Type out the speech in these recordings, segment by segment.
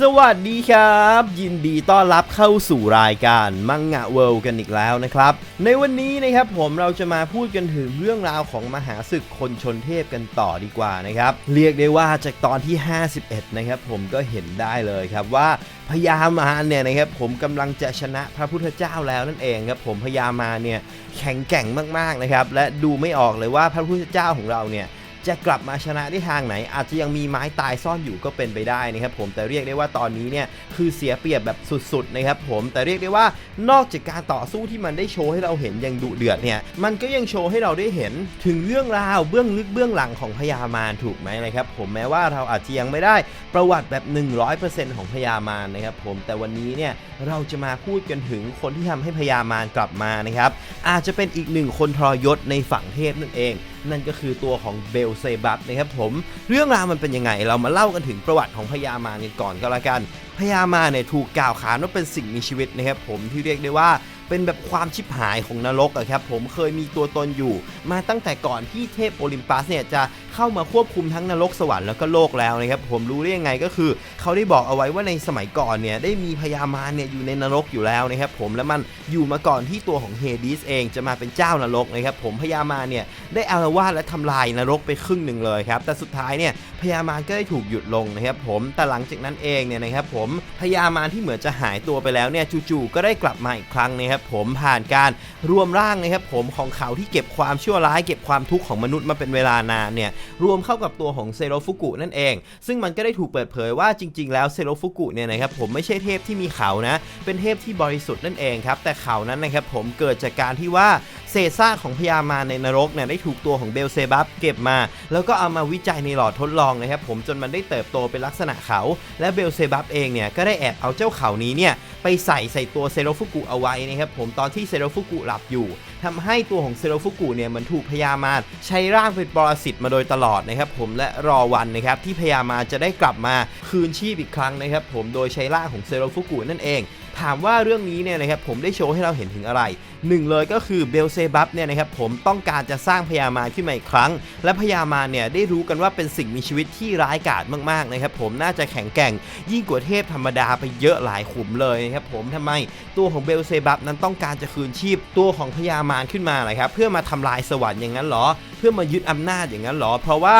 สวัสดีครับ ยินดีต้อนรับเข้าสู่รายการมังงะเวิลด์กันอีกแล้วนะครับ ในวันนี้นะครับผมเราจะมาพูดกันถึงเรื่องราวของมหาศึกคนชนเทพกันต่อดีกว่านะครับ เรียกได้ว่าจากตอนที่ 51 นะครับผมก็เห็นได้เลยครับว่าพญามารเนี่ยนะครับผมกำลังจะชนะพระพุทธเจ้าแล้วนั่นเองครับผมพญามารเนี่ยแข็งแกร่งมากๆนะครับและดูไม่ออกเลยว่าพระพุทธเจ้าของเราเนี่ย จะกลับมาชนะได้ทางไหน อาจจะยังมีไม้ตายซ่อนอยู่ก็เป็นไปได้นะครับผมแต่เรียกได้ว่าตอนนี้เนี่ยคือเสียเปรียบแบบสุดๆนะครับผมแต่เรียกได้ว่านอกจากการต่อสู้ที่มันได้โชว์ให้เราเห็นอย่างดุเดือดเนี่ยมันก็ยังโชว์ให้เราได้เห็นถึงเรื่องราวเบื้องลึกเบื้องหลังของพญามารถูกไหมนะครับผมแม้ว่าเราอาจจะยังไม่ได้ประวัติแบบ 100%ของพญามารนะครับผมแต่วันนี้เนี่ยเราจะมาพูดกันถึงคนที่ทำให้พญามารกลับมานะครับอาจจะเป็นอีกหนึ่งคนทรยศในฝั่งเทพนั่นเอง นั่นก็คือตัวของเบลเซบัสนะครับผมเรื่องราวมันเป็นยังไง เรามาเล่ากันถึงประวัติของพญามารกันก่อนก็แล้วกันพญามารเนี่ยถูกกล่าวขานว่าเป็นสิ่งมีชีวิตนะครับผมที่เรียกได้ว่าเป็นแบบความชิบหายของนรกอะครับผมเคยมีตัวตนอยู่ มาตั้งแต่ก่อนที่เทพโอลิมปัสเนี่ยจะเข้ามาควบคุมทั้งนรกสวรรค์แล้วก็โลกแล้วนะครับผมรู้ได้ยังไงก็คือ เขาได้บอกเอาไว้ว่าในสมัยก่อนเนี่ยได้มีพญามารเนี่ยอยู่ในนรกอยู่แล้วนะครับผมและมันอยู่มาก่อนที่ตัวของเฮดิสเองจะมาเป็นเจ้านรกนะครับผมพญามารเนี่ยได้อารวาสและทำลายนรกไปครึ่งหนึ่งเลยครับแต่สุดท้ายเนี่ยพญามารก็ได้ถูกหยุดลงนะครับผมแต่หลังจากนั้นเองเนี่ยนะครับผมพญามารที่เหมือนจะหายตัวไปแล้วเนี่ยจู่ๆก็ได้กลับมาอีกครั้งนะครับผมผ่านการรวมร่างนะครับผมของเขาที่เก็บความชั่วร้ายเก็บความทุกข์ของมนุษย์มาเป็นเวลานานเนี่ยรวมเข้ากับตัวของเซโรฟุกุนั่นเอง ซึ่งมันก็ได้ถูกเปิดเผยว่าจริง ๆ แล้วเซโรฟุกุเนี่ยนะครับผมไม่ใช่เทพที่มีเขานะ เป็นเทพที่บริสุทธิ์นั่นเองครับแต่เขานั้นนะครับผมเกิดจากการที่ว่า เศษซากของพญามารในนรกเนี่ยได้ถูกตัวของเบลเซบับเก็บมา แล้วก็เอามาวิจัยในหลอดทดลองนะครับผมจนมันได้เติบโตเป็นลักษณะเขา และเบลเซบับเองเนี่ยก็ได้แอบเอาเจ้าเขานี้เนี่ยไปใส่ใส่ตัวเซโรฟุกุเอาไว้นะครับผมตอนที่เซโรฟุกุหลับอยู่ทำให้ตัวของเซโรฟุกุเนี่ยมันถูกพญามารใช้ร่างเป็นปรสิตมาโดยตลอดนะครับผมและรอวันนะครับที่พญามารจะได้กลับมาคืนชีพอีกครั้งนะครับผมโดยใช้ร่างของเซโรฟุกุนั่นเอง ถามว่าเรื่องนี้เนี่ยนะครับผมได้โชว์ให้เราเห็นถึงอะไรหนึ่งเลยก็คือเบลเซบับเนี่ยนะครับผมต้องการจะสร้างพญามารขึ้นมาอีกครั้ง และพญามารเนี่ยได้รู้กันว่าเป็นสิ่งมีชีวิตที่ร้ายกาจมากๆนะครับผมน่าจะแข็งแกร่ง ยิ่งกว่าเทพธรรมดาไปเยอะหลายขุมเลยนะครับผมทำไมตัวของเบลเซบับนั้นต้องการจะคืนชีพตัวของพญามารขึ้นมาเลยครับเพื่อมาทำลายสวรรค์อย่างนั้นเหรอ เพื่อมายึดอำนาจอย่างนั้นเหรอ เพราะว่า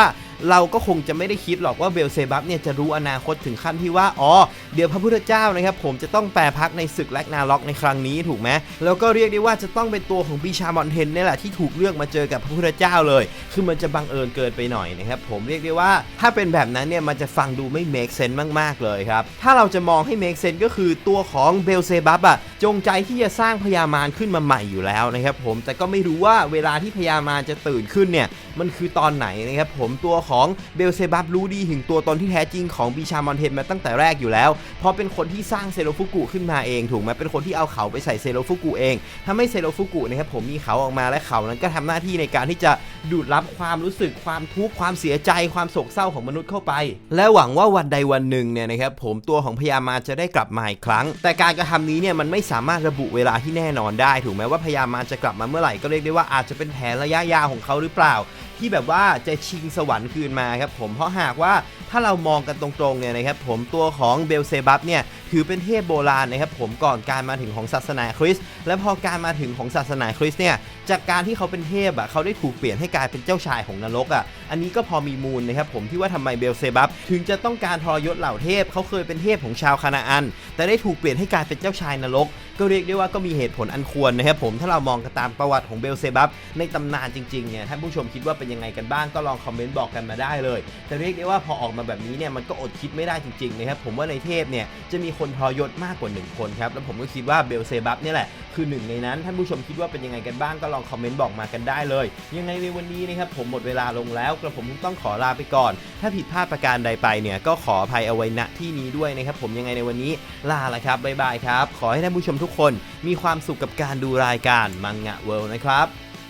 เราก็คงจะไม่ได้คิดหรอกว่าเบลเซบับเนี่ยจะรู้อนาคตถึงขั้นที่ว่า อ๋อ เดี๋ยวพระพุทธเจ้านะครับผมจะต้องแปรพักในศึกแลกนาล็อกในครั้งนี้ถูกไหมแล้วก็เรียกได้ว่าจะต้องเป็นตัวของปีชามอนเทนเนี่ยแหละที่ถูกเลือกมาเจอกับพระพุทธเจ้าเลย คือมันจะบังเอิญเกินไปหน่อยนะครับผมเรียกได้ว่าถ้าเป็นแบบนั้นเนี่ยมันจะฟังดูไม่ make sense มาก ๆ เลยครับ ถ้าเราจะมองให้ make sense ก็คือตัวของเบลเซบับอะจงใจที่จะสร้างพญามารขึ้นมาใหม่อยู่แล้วนะครับผมแต่ก็ไม่รู้ว่าเวลาที่พญามารจะตื่นขึ้นเนี่ยมันคือตอนไหนนะครับผมตัวของเบลเซบับรู้ดีถึงตัวตนที่แท้จริงของบีชามอนเทนมาตั้งแต่แรกอยู่แล้ว เพราะเป็นคนที่สร้างเซโรฟุกุขึ้นมาเองถูกไหมเป็นคนที่เอาเขาไปใส่เซโรฟุกุเองทำให้เซโรฟุกุนะครับผมมีเขาออกมาและเขานั้นก็ทำหน้าที่ในการที่จะดูดรับความรู้สึกความทุกข์ความเสียใจความโศกเศร้าของมนุษย์เข้าไป และหวังว่าวันใดวันหนึ่งเนี่ยนะครับผมตัวของพญามาจะได้กลับมาอีกครั้ง แต่การกระทำนี้เนี่ยมันไม่สามารถระบุเวลาที่แน่นอนได้ ถูกไหมว่าพญามาจะกลับมาเมื่อไหร่ก็เรียกได้ว่าอาจจะเป็นแผนระยะยาวของเขาหรือเปล่า ที่แบบว่าจะชิงสวรรค์คืนมาครับผมเพราะหากว่าถ้าเรามองกันตรงๆเนี่ยนะครับผมตัวของเบลเซบับเนี่ยถือเป็นเทพโบราณนะครับผมก่อนการมาถึงของศาสนาคริสต์และพอการมาถึงของศาสนาคริสต์เนี่ยจากการที่เขาเป็นเทพอะเขาได้ถูกเปลี่ยนให้กลายเป็นเจ้าชายของนรกอะอันนี้ก็พอมีมูลนะครับผมที่ว่าทำไมเบลเซบับถึงจะต้องการทรยศเหล่าเทพเขาเคยเป็นเทพของชาวคานาอัน แต่ได้ถูกเปลี่ยนให้กลายเป็นเจ้าชายนรก ก็เรียกได้ว่าก็มีเหตุผลอันควรนะครับผมถ้าเรามองกันตามประวัติของเบลเซบับในตำนานจริงๆเนี่ยท่านผู้ชมคิดว่าเป็นยังไงกันบ้างก็ลองคอมเมนต์บอกกันมาได้เลย แต่เรียกได้ว่าพอออกมาแบบนี้เนี่ยมันก็อดคิดไม่ได้จริงๆนะครับผมว่าในเทพเนี่ยจะมีคนทรยศมากกว่า 1 คนครับแล้วผมก็คิดว่าเบลเซบับเนี่ยแหละคือหนึ่งในนั้นท่านผู้ชมคิดว่าเป็นยังไงกันบ้างก็ลองคอมเมนต์บอกมากันได้เลย ยังไงในวันนี้นะครับผมหมดเวลาลงแล้วกระผมต้องขอลาไปก่อน ถ้าผิดพลาดประการใดไปเนี่ยก็ขออภัยเอาไว้ณที่นี้ด้วยนะครับผมยังไงในวันนี้ลาละครับบ๊ายบายครับ ขอให้ท่านผู้ชมทุกคนมีความสุขกับการดูรายการมังงะเวิลด์นะครับ